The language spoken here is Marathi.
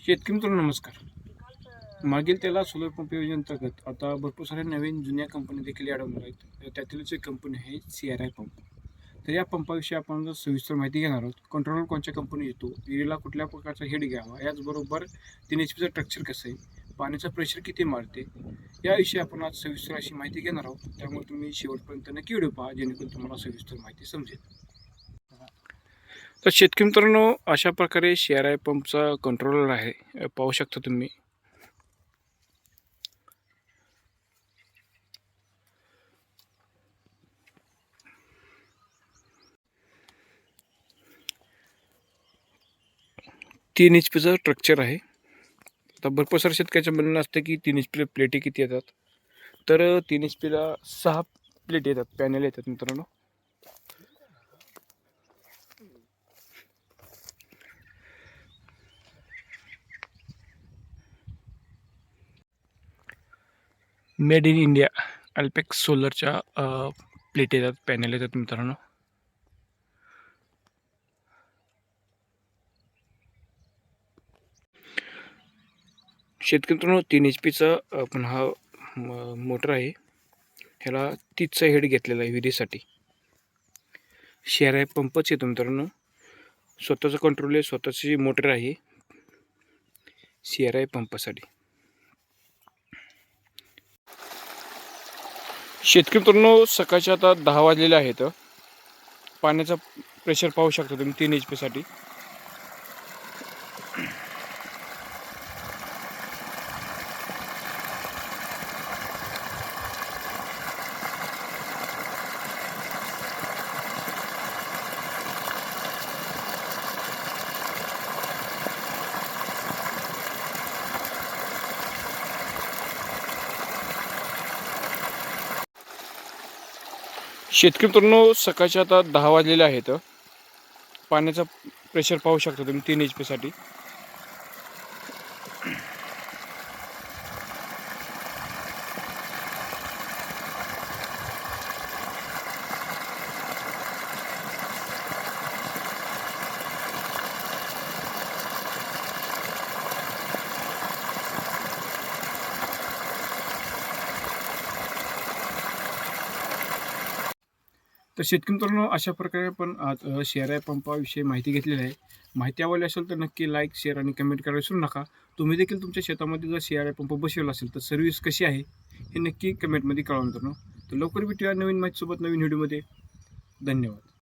शेतकरी मित्रांनो नमस्कार. मागील त्याला सोलर पंप योजनेअंतर्गत आता भरपूर साऱ्या नवीन जुन्या कंपनी देखील अडवणार आहेत. त्यातीलच एक कंपनी आहे सी आर आय पंप तर या पंपाविषयी आपण जर सविस्तर माहिती घेणार आहोत कंट्रोलर कोणत्या कंपनी येतो विहिरीला कुठल्या प्रकारचा हेड घ्यावा याचबरोबर तीन एच पीचं स्ट्रक्चर कसं आहे पाण्याचं प्रेशर किती मारते याविषयी आपण आज सविस्तर अशी माहिती घेणार आहोत. त्यामुळे तुम्ही शेवटपर्यंत नक्की व्हिडिओ पहा जेणेकरून तुम्हाला सविस्तर माहिती समजेल. तर शेतकरी मित्रांनो अशा प्रकारे शेअर आय पंपचा कंट्रोलर आहे. पाहू शकता तुम्ही. तीन एच पीचं स्ट्रक्चर आहे. आता भरपूर सारे शेतकऱ्याचं म्हणणं असतं की तीन एच पी प्लेटी किती येतात? तर तीन एच पीला सहा प्लेट येतात पॅनल येतात मित्रांनो. मेड इन इंडिया अल्पेक्स सोलरच्या प्लेट येतात पॅनल येतात मित्रांनो. शेतकरी मित्रांनो तीन एच पीचा पण हा मोटर आहे. ह्याला तीसचा हेड घेतलेला आहे विहिरीसाठी. शेअर आहे पंपच येतो मित्रांनो. स्वतःचं कंट्रोल आहे स्वतःची मोटर आहे. सी आर आय पंपासाठी. शेतकरी मित्रांनो सकाळचे आता दहा वाजलेले आहेत. पाण्याचा प्रेशर पाहू शकता तुम्ही तीन एच पीसाठी शेतकरी मित्रांनो सकाळचे आता दहा वाजलेले आहेत. पाण्याचा प्रेशर पाहू शकता तुम्ही तीन एच पीसाठी तर शेतकरी मित्रांनो अशा प्रकारे आपण आज शेअर पंपाविषयी माहिती घेतलेली आहे. माहिती आवडली असेल तर नक्की लाईक शेअर आणि कमेंट करायला विसरू नका. तुम्ही देखील तुमच्या शेतामध्ये जर शेअर पंप बसवला असेल तर सर्व्हिस कशी आहे हे नक्की कमेंटमध्ये कळवा मित्रांनो. तर लवकर भेटूया नवीन माहितीसोबत नवीन व्हिडिओमध्ये धन्यवाद.